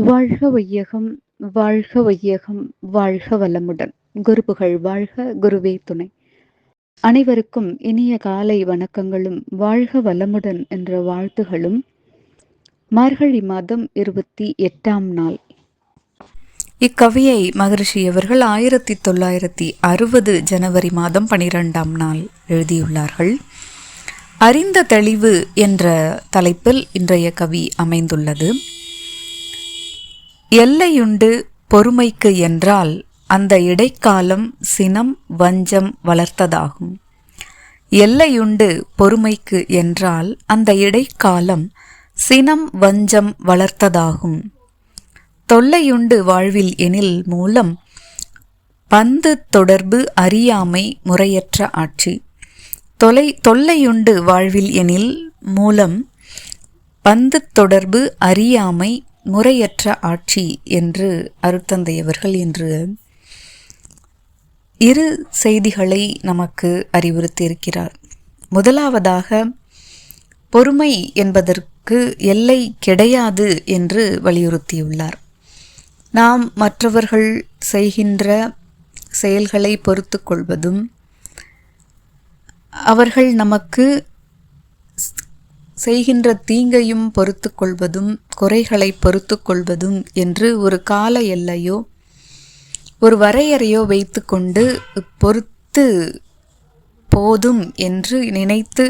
வாழ்க வையகம் வாழ்க வையகம் வாழ்க வளமுடன். குருபுகழ் வாழ்க குருவே துணை. அனைவருக்கும் இனிய காலை வணக்கங்களும் வாழ்க வளமுடன் என்ற வாழ்த்துகளும். மார்கழி மாதம் இருபத்தி எட்டாம் நாள். இக்கவியை மகரிஷி அவர்கள் ஆயிரத்தி தொள்ளாயிரத்தி அறுபது ஜனவரி மாதம் பனிரெண்டாம் நாள் எழுதியுள்ளார்கள். அறிந்த தெளிவு என்ற தலைப்பில் இன்றைய கவி அமைந்துள்ளது. எல்லையுண்டு பொறுமைக்கு என்றால் அந்த இடைக்காலம் சினம் வஞ்சம் வளர்த்ததாகும். எல்லையுண்டு பொறுமைக்கு என்றால் அந்த இடைக்காலம் சினம் வஞ்சம் வளர்த்ததாகும். தொல்லையுண்டு வாழ்வில் எனில் மூலம் பந்து தொடர்பு அறியாமை முறையற்ற ஆட்சி. தொலை தொல்லையுண்டு வாழ்வில் எனில் மூலம் பந்து தொடர்பு அறியாமை முறையற்ற ஆட்சி என்று அருத்தந்தையவர்கள் என்று இரு செய்திகளை நமக்கு அறிவுறுத்தியிருக்கிறார். முதலாவதாக பொறுமை என்பதற்கு எல்லை கிடையாது என்று வலியுறுத்தியுள்ளார். நாம் மற்றவர்கள் செய்கின்ற செயல்களை பொறுத்து கொள்வதும் அவர்கள் நமக்கு செய்கின்ற தீங்கையும் பொறுத்து கொள்வதும் குறைகளை பொறுத்து கொள்வதும் என்று ஒரு கால எல்லையோ ஒரு வரையறையோ வைத்துக்கொண்டு பொறுத்து போதும் என்று நினைத்து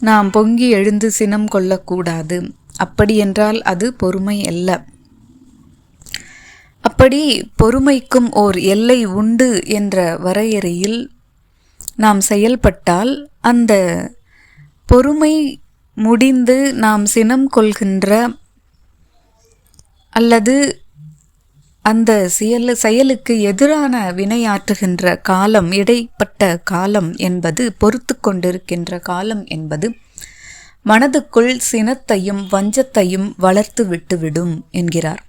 நாம் பொங்கி எழுந்து சினம் கொள்ளக்கூடாது. அப்படியென்றால் அது பொறுமை அல்ல. அப்படி பொறுமைக்கும் ஓர் எல்லை உண்டு என்ற வரையறையில் நாம் செயல்பட்டால் அந்த பொறுமை முடிந்து நாம் சினம் கொள்கின்ற அல்லது அந்த செயல் செயலுக்கு எதிரான வினையாற்றுகின்ற காலம் இடைப்பட்ட காலம் என்பது பொறுத்து கொண்டிருக்கின்ற காலம் என்பது மனதுக்குள் சினத்தையும் வஞ்சத்தையும் வளர்த்து விட்டுவிடும் என்கிறார்.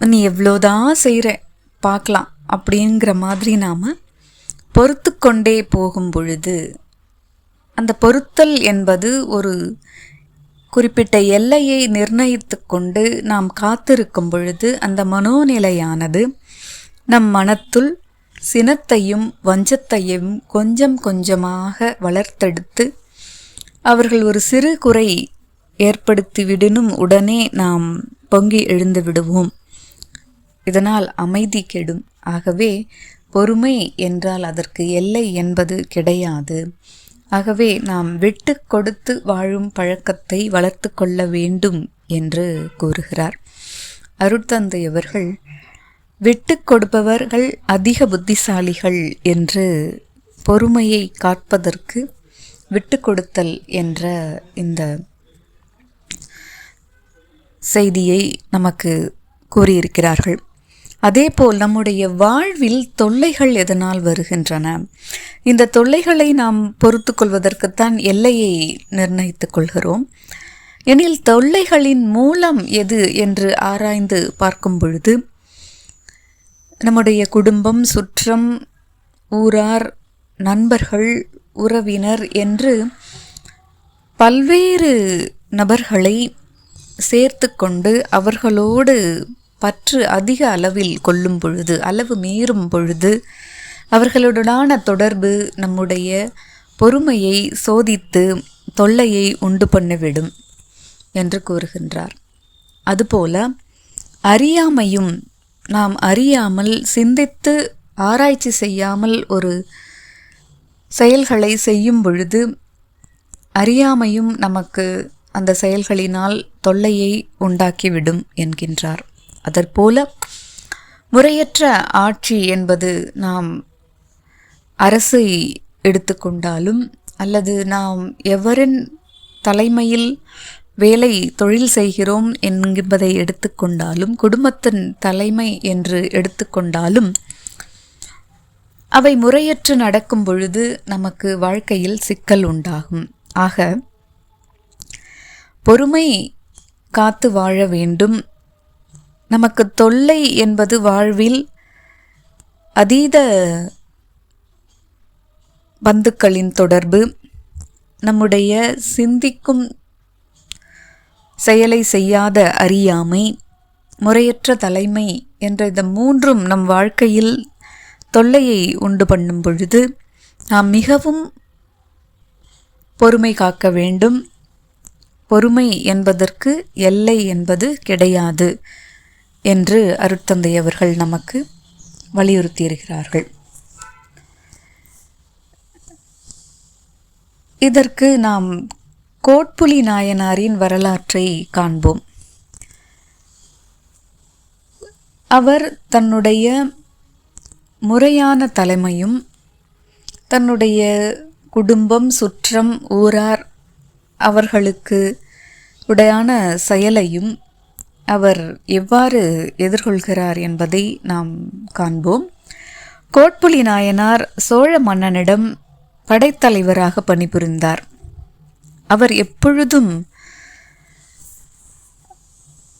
நீ எவ்வளோதான் செய்கிற பார்க்கலாம். அப்படிங்கிற மாதிரி நாம் பொறுத்து கொண்டே போகும் பொழுது அந்த பொருத்தல் என்பது ஒரு குறிப்பிட்ட எல்லையை நிர்ணயித்து கொண்டு நாம் காத்திருக்கும் பொழுது அந்த மனோநிலையானது நம் மனத்துள் சினத்தையும் வஞ்சத்தையும் கொஞ்சம் கொஞ்சமாக வளர்த்தெடுத்து அவர்கள் ஒரு சிறு குறை ஏற்படுத்திவிடனும் உடனே நாம் பொங்கி எழுந்து விடுவோம். இதனால் அமைதி கெடும். ஆகவே பொறுமை என்றால் அதற்கு எல்லை என்பது கிடையாது. ஆகவே நாம் விட்டு கொடுத்து வாழும் பழக்கத்தை வளர்த்து கொள்ள வேண்டும் என்று கூறுகிறார். அருட்தந்தையவர்கள் விட்டு கொடுப்பவர்கள் அதிக புத்திசாலிகள் என்று பொறுமையை காப்பதற்கு விட்டு கொடுத்தல் என்ற இந்த செய்தியை நமக்கு கூறியிருக்கிறார்கள். அதேபோல் நம்முடைய வாழ்வில் தொல்லைகள் எதனால் வருகின்றன? இந்த தொல்லைகளை நாம் பொறுத்து கொள்வதற்குத்தான் எல்லையை நிர்ணயித்துக் கொள்கிறோம். எனில் தொல்லைகளின் மூலம் எது என்று ஆராய்ந்து பார்க்கும் பொழுது நம்முடைய குடும்பம் சுற்றம் ஊரார் நண்பர்கள் உறவினர் என்று பல்வேறு நபர்களை சேர்த்து கொண்டு அவர்களோடு பற்று அதிக அளவில் கொள்ளும் பொழுது அளவு மீறும் பொழுது அவர்களுடனான தொடர்பு நம்முடைய பொறுமையை சோதித்து தொல்லையை உண்டு பண்ணிவிடும் என்று கூறுகின்றார். அதுபோல அறியாமையும் நாம் அறியாமல் சிந்தித்து ஆராய்ச்சி செய்யாமல் ஒரு செயல்களை செய்யும் பொழுது அறியாமையும் நமக்கு அந்த செயல்களினால் தொல்லையை உண்டாக்கிவிடும் என்கின்றார். அதற்போல முறையற்ற ஆட்சி என்பது நாம் அரசை எடுத்துக்கொண்டாலும் அல்லது நாம் எவரின் தலைமையில் வேலை தொழில் செய்கிறோம் என்பதை எடுத்துக்கொண்டாலும் குடும்பத்தின் தலைமை என்று எடுத்துக்கொண்டாலும் அவை முறையற்று நடக்கும் பொழுது நமக்கு வாழ்க்கையில் சிக்கல் உண்டாகும். ஆக பொறுமை காத்து வாழ வேண்டும். நமக்கு தொல்லை என்பது வாழ்வில் அதீத பந்துக்களின் தொடர்பு நம்முடைய சிந்திக்கும் செயலை செய்யாத அறியாமை முறையற்ற தலைமை என்ற இந்த மூன்றும் நம் வாழ்க்கையில் தொல்லையை உண்டு பண்ணும் பொழுது நாம் மிகவும் பொறுமை காக்க வேண்டும். பொறுமை என்பதற்கு எல்லை என்பது கிடையாது. என்று அருட்தந்தை அவர்கள் நமக்கு வலியுறுத்தியிருக்கிறார்கள். இதற்கு நாம் கோட்புலி நாயனாரின் வரலாற்றை காண்போம். அவர் தன்னுடைய முறையான தலைமையும் தன்னுடைய குடும்பம் சுற்றம் ஊரார் அவர்களுக்கு உடையான செயலையும் அவர் எவ்வாறு எதிர்கொள்கிறார் என்பதை நாம் காண்போம். கோட்புலி நாயனார் சோழ மன்னனிடம் படைத்தலைவராக பணிபுரிந்தார். அவர் எப்பொழுதும்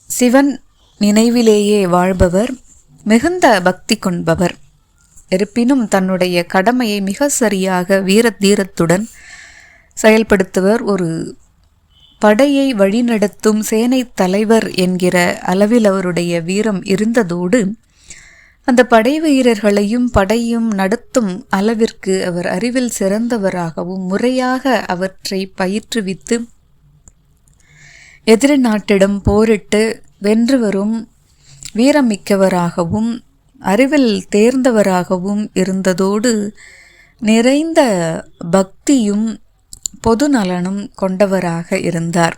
சிவன் நினைவிலேயே வாழ்பவர் மிகுந்த பக்தி கொண்பவர் இருப்பினும் தன்னுடைய கடமையை மிக சரியாக வீர தீரத்துடன் செயல்படுத்துவர் ஒரு படையை வழிநடத்தும் சேனை தலைவர் என்கிற அளவில் அவருடைய வீரம் இருந்ததோடு அந்த படை வீரர்களையும் படையும் நடத்தும் அளவிற்கு அவர் அறிவில் சிறந்தவராகவும் முறையாக அவற்றை பயிற்றுவித்து எதிரி நாட்டிடம் போரிட்டு வென்று வரும் வீரமிக்கவராகவும் அறிவில் தேர்ந்தவராகவும் இருந்ததோடு நிறைந்த பக்தியும் பொது நலனும் கொண்டவராக இருந்தார்.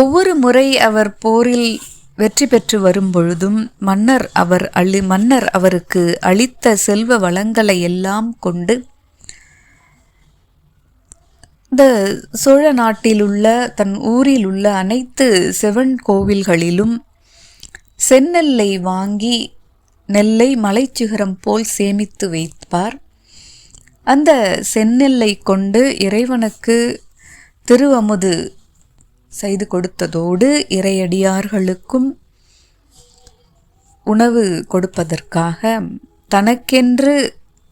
ஒவ்வொரு முறை அவர் போரில் வெற்றி பெற்று வரும் பொழுதும் மன்னர் அவர் அழி மன்னர் அவருக்கு அளித்த செல்வ வளங்களை எல்லாம் கொண்டு இந்த சோழ நாட்டில் உள்ள தன் ஊரில் உள்ள அனைத்து செவன் கோவில்களிலும் செந்நெல்லை வாங்கி நெல்லை மலைச்சிகரம் போல் சேமித்து வைப்பார். அந்த செந்நெல்லை கொண்டு இறைவனுக்கு திருவமுது செய்து கொடுத்ததோடு இறையடியார்களுக்கும் உணவு கொடுப்பதற்காக தனக்கென்று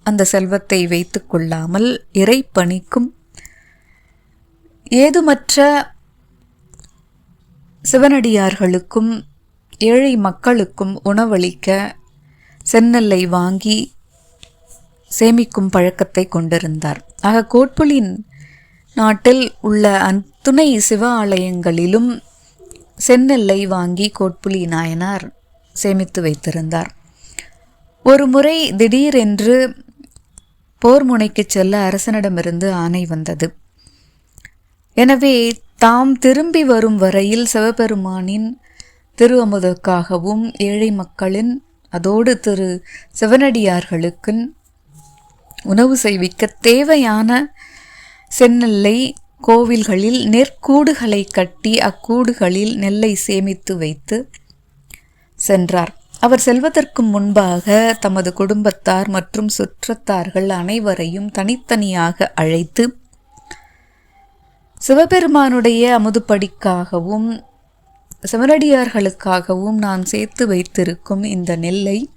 அந்த செல்வத்தை வைத்து கொள்ளாமல் இறைப்பணிக்கும் ஏதுமற்ற சிவனடியார்களுக்கும் ஏழை மக்களுக்கும் உணவளிக்க செந்நெல்லை வாங்கி சேமிக்கும் பழக்கத்தை கொண்டிருந்தார். ஆக கோட்புலின் நாட்டில் உள்ள அத்துணை சிவ ஆலயங்களிலும் செந்நெல்லை வாங்கி கோட்புலி நாயனார் சேமித்து வைத்திருந்தார். ஒரு முறை திடீரென்று போர் முனைக்கு செல்ல அரசனிடமிருந்து ஆணை வந்தது. எனவே தாம் திரும்பி வரும் வரையில் சிவபெருமானின் திருவமுதற்காகவும் ஏழை மக்களின் அதோடு திரு சிவனடியார்களுக்கும் உணவு செய்விக்க தேவையான செந்நெல்லை கோவில்களில் நெற்கூடுகளை கட்டி அக்கூடுகளில் நெல்லை சேமித்து வைத்து சென்றார். அவர் செல்வதற்கு முன்பாக தமது குடும்பத்தார் மற்றும் சுற்றத்தார்கள் அனைவரையும் தனித்தனியாக அழைத்து சிவபெருமானுடைய அமுதுப்படிக்காகவும் சிவனடியார்களுக்காகவும் நான் சேர்த்து வைத்திருக்கும் இந்த நெல்லை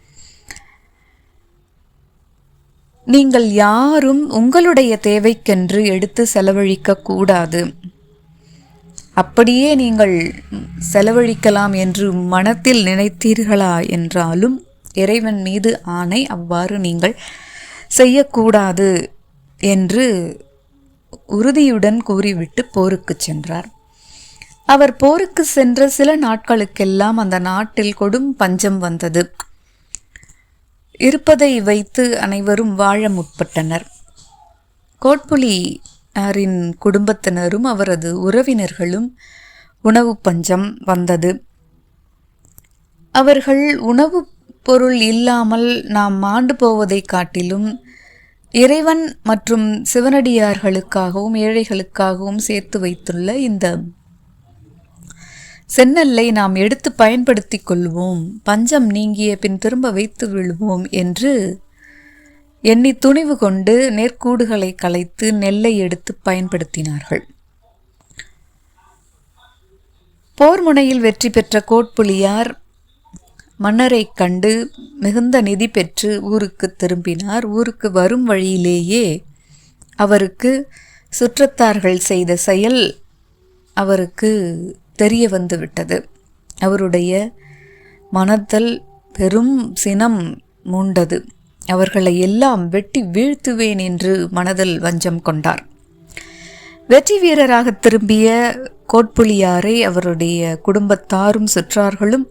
நீங்கள் யாரும் உங்களுடைய தேவைக்கென்று எடுத்து செலவழிக்க கூடாது. அப்படியே நீங்கள் செலவழிக்கலாம் என்று மனத்தில் நினைத்தீர்களா என்றாலும் இறைவன் மீது ஆணை அவ்வாறு நீங்கள் செய்யக்கூடாது என்று உறுதியுடன் கூறிவிட்டு போருக்கு சென்றார். அவர் போருக்கு சென்ற சில நாட்களுக்கெல்லாம் அந்த நாட்டில் கொடும் பஞ்சம் வந்தது. இருப்பதை வைத்து அனைவரும் வாழ முற்பட்டனர். கோட்புலியாரின் குடும்பத்தினரும் அவரது உறவினர்களும் உணவு பஞ்சம் வந்தது. அவர்கள் உணவு பொருள் இல்லாமல் நாம் மாண்டு போவதை காட்டிலும் இறைவன் மற்றும் சிவனடியார்களுக்காகவும் ஏழைகளுக்காகவும் சேர்த்து வைத்துள்ள இந்த சென்னல்லை நாம் எடுத்து பயன்படுத்தி கொள்வோம். பஞ்சம் நீங்கிய பின் திரும்ப வைத்து விழுவோம் என்று எண்ணி துணிவு கொண்டு நேர்கூடுகளை கலைத்து நெல்லை எடுத்து பயன்படுத்தினார்கள். போர் முனையில் வெற்றி பெற்ற கோட்புலியார் மன்னரை கண்டு மிகுந்த நிதி பெற்று ஊருக்கு திரும்பினார். ஊருக்கு வரும் வழியிலேயே அவருக்கு சுற்றத்தார்கள் செய்த செயல் அவருக்கு தெரிய வந்து விட்டது. அவருடைய மனத்தில் பெரும் சினம் மூண்டது. அவர்களை எல்லாம் வெட்டி வீழ்த்துவேன் என்று மனதில் வஞ்சம் கொண்டார். வெற்றி வீரராக திரும்பிய கோட்புலியாரை அவருடைய குடும்பத்தாரும் சுற்றார்களும்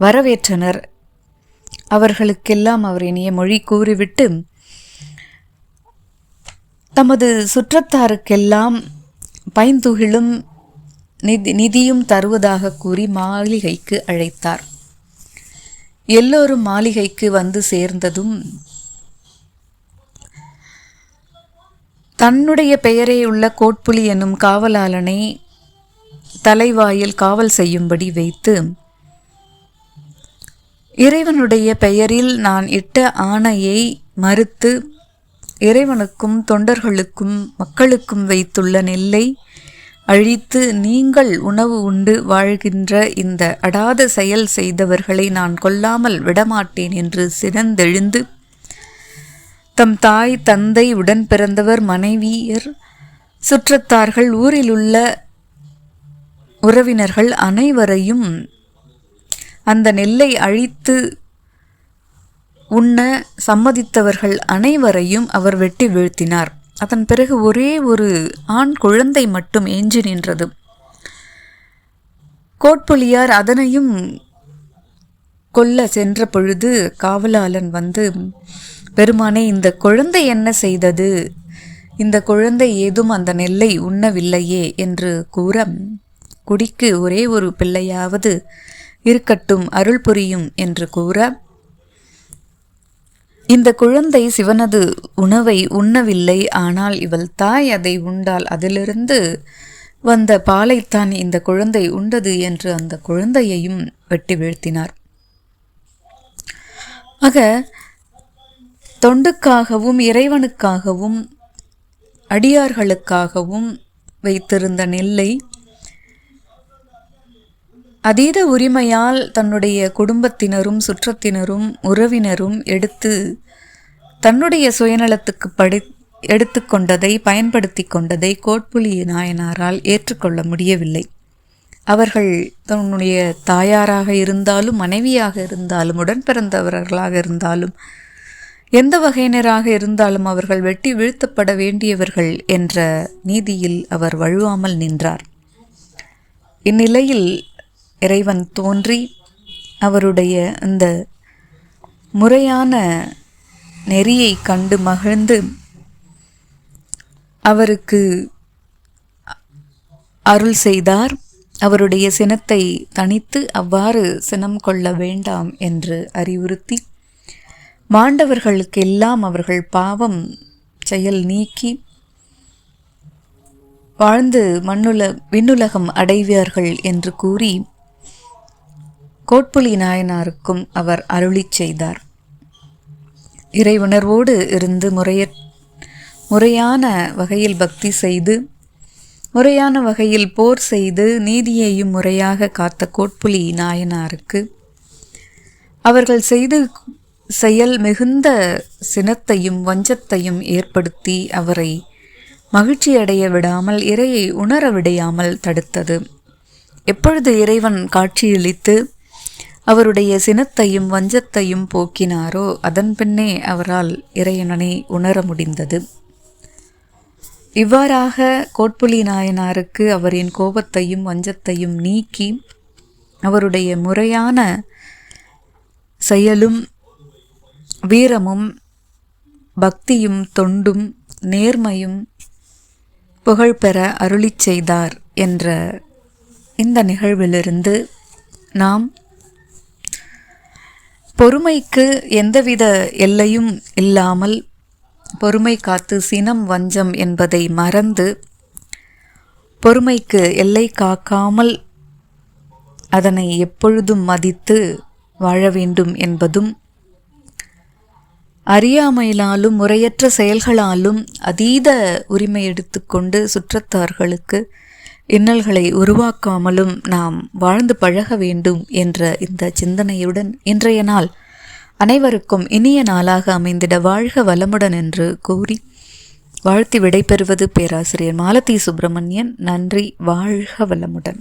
வரவேற்றனர். அவர்களுக்கெல்லாம் அவர் இனிய மொழி கூறிவிட்டு தமது சுற்றத்தாருக்கெல்லாம் பைந்துகிலும் நிதி நிதியும் தருவதாக கூறி மாளிகைக்கு அழைத்தார். எல்லோரும் மாளிகைக்கு வந்து சேர்ந்ததும் தன்னுடைய பெயரே உள்ள கோட்புலி என்னும் காவலாளனை தலைவாயில் காவல் செய்யும்படி வைத்து இறைவனுடைய பெயரில் நான் இட்ட ஆணையை மறுத்து இறைவனுக்கும் தொண்டர்களுக்கும் மக்களுக்கும் வைத்துள்ள நெல்லை அழித்து நீங்கள் உணவு உண்டு வாழ்கின்ற இந்த அடாத செயல் செய்தவர்களை நான் கொல்லாமல் விடமாட்டேன் என்று சிறந்தெழுந்து தம் தாய் தந்தை உடன் பிறந்தவர் மனைவியர் சுற்றத்தார்கள் ஊரிலுள்ள உறவினர்கள் அனைவரையும் அந்த நெல்லை அழித்து உண்ண சம்மதித்தவர்கள் அனைவரையும் அவர் வெட்டி வீழ்த்தினார். அதன் பிறகு ஒரே ஒரு ஆண் குழந்தை மட்டும் எஞ்சி நின்றது. கோட்புலியார் அதனையும் கொல்ல சென்ற பொழுது காவலாளன் வந்து பெருமானே இந்த குழந்தை என்ன செய்தது? இந்த குழந்தை ஏதும் அந்த நெல்லை உண்ணவில்லையே என்று கூற குடிக்கு ஒரே ஒரு பிள்ளையாவது இருக்கட்டும் அருள் புரியும் என்று கூற இந்த குழந்தை சிவனது உணவை உண்ணவில்லை ஆனால் இவள் தாய் அதை உண்டால் அதிலிருந்து வந்த பாலைத்தான் இந்த குழந்தை உண்டது என்று அந்த குழந்தையையும் வெட்டி வீழ்த்தினார். ஆக தொண்டுக்காகவும் இறைவனுக்காகவும் அடியார்களுக்காகவும் வைத்திருந்த நெல்லை அதீத உரிமையால் தன்னுடைய குடும்பத்தினரும் சுற்றத்தினரும் உறவினரும் எடுத்து தன்னுடைய சுயநலத்துக்கு படி எடுத்துக்கொண்டதை பயன்படுத்தி கொண்டதை கோட்புலி நாயனாரால் ஏற்றுக்கொள்ள முடியவில்லை. அவர்கள் தன்னுடைய தாயாராக இருந்தாலும் மனைவியாக இருந்தாலும் உடன் பிறந்தவர்களாக இருந்தாலும் எந்த வகையினராக இருந்தாலும் அவர்கள் வெட்டி வீழ்த்தப்பட வேண்டியவர்கள் என்ற நீதியில் அவர் வழுவாமல் நின்றார். இந்நிலையில் இறைவன் தோன்றி அவருடைய அந்த முறையான நெறியை கண்டு மகிழ்ந்து அவருக்கு அருள் செய்தார். அவருடைய சினத்தை தனித்து அவ்வாறு சினம் கொள்ள வேண்டாம் என்று அறிவுறுத்தி மாண்டவர்களுக்கெல்லாம் அவர்கள் பாவம் செயல் நீக்கி வாழ்ந்து மண்ணுல விண்ணுலகம் அடைவார்கள் என்று கூறி கோட்புலி நாயனாருக்கும் அவர் அருளிச் செய்தார். இறைவுணர்வோடு இருந்து முறைய முறையான வகையில் பக்தி செய்து முறையான வகையில் போர் செய்து நீதியையும் முறையாக காத்த கோட்புலி நாயனாருக்கு அவர்கள் செய்து செயல் மிகுந்த சினத்தையும் வஞ்சத்தையும் ஏற்படுத்தி அவரை மகிழ்ச்சியடைய விடாமல் இறையை உணர விடையாமல் தடுத்தது. எப்பொழுது இறைவன் காட்சியளித்து அவருடைய சினத்தையும் வஞ்சத்தையும் போக்கினாரோ அதன் பின்னே அவரால் இறையனனை உணர முடிந்தது. இவ்வாறாக கோட்புலி நாயனாருக்கு அவரின் கோபத்தையும் வஞ்சத்தையும் நீக்கி அவருடைய முறையான செயலும் வீரமும் பக்தியும் தொண்டும் நேர்மையும் புகழ்பெற அருளிச் செய்தார் என்ற இந்த நிகழ்விலிருந்து நாம் பொறுமைக்கு எந்தவித எல்லையும் இல்லாமல் பொறுமை காத்து சினம் வஞ்சம் என்பதை மறந்து பொறுமைக்கு எல்லை காக்காமல் அதனை எப்பொழுதும் மதித்து வாழ வேண்டும் என்பதும் அறியாமையினாலும் முறையற்ற செயல்களாலும் அதீத உரிமை எடுத்துக்கொண்டு சுற்றத்தார்களுக்கு இன்னல்களை உருவாக்காமலும் நாம் வாழ்ந்து பழக வேண்டும் என்ற இந்த சிந்தனையுடன் இன்றைய நாள் அனைவருக்கும் இனிய நாளாக அமைந்திட வாழ்க வளமுடன் என்று கூறி வாழ்த்தி விடைபெறுவது பேராசிரியர் மாலதி சுப்பிரமணியன். நன்றி வாழ்க வளமுடன்.